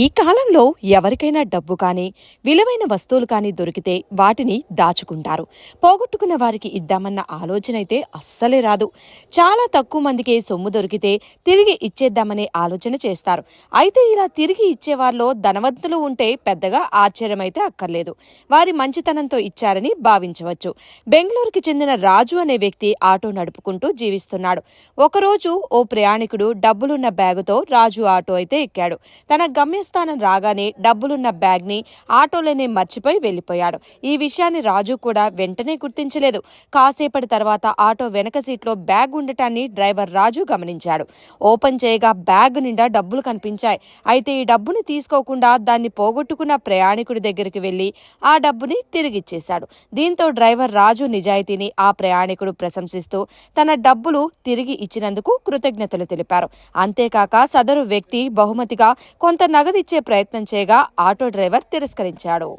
ఈ కాలంలో ఎవరికైనా డబ్బు కానీ విలువైన వస్తువులు కానీ దొరికితే వాటిని దాచుకుంటారు. పోగొట్టుకున్న వారికి ఇద్దామన్న ఆలోచన అయితే అస్సలే రాదు. చాలా తక్కువ మందికే సొమ్ము దొరికితే తిరిగి ఇచ్చేద్దామనే ఆలోచన చేస్తారు. అయితే ఇలా తిరిగి ఇచ్చేవారిలో ధనవంతులు ఉంటే పెద్దగా ఆశ్చర్యమైతే అక్కర్లేదు. వారి మంచితనంతో ఇచ్చారని భావించవచ్చు. బెంగళూరుకి చెందిన రాజు అనే వ్యక్తి ఆటో నడుపుకుంటూ జీవిస్తున్నాడు. ఒకరోజు ఓ ప్రయాణికుడు డబ్బులున్న బ్యాగుతో రాజు ఆటో అయితే ఎక్కాడు. తన దేవస్థానం రాగానే డబ్బులున్న బ్యాగ్ని ఆటోలోనే మర్చిపోయి వెళ్ళిపోయాడు. ఈ విషయాన్ని రాజు కూడా వెంటనే గుర్తించలేదు. కాసేపటి తర్వాత ఆటో వెనక సీట్లో బ్యాగ్ ఉండటాన్ని డ్రైవర్ రాజు గమనించాడు. ఓపెన్ చేయగా బ్యాగ్ నిండా డబ్బులు కనిపించాయి. అయితే ఈ డబ్బుని తీసుకోకుండా దాన్ని పోగొట్టుకున్న ప్రయాణికుడి దగ్గరికి వెళ్ళి ఆ డబ్బుని తిరిగిచ్చేశాడు. దీంతో డ్రైవర్ రాజు నిజాయితీని ఆ ప్రయాణికుడు ప్రశంసిస్తూ తన డబ్బులు తిరిగి ఇచ్చినందుకు కృతజ్ఞతలు తెలిపారు. అంతేకాక సదరు వ్యక్తి బహుమతిగా కొంత నగదు ఇచ్చే ప్రయత్నం చేయగా ఆటో డ్రైవర్ తిరస్కరించాడు.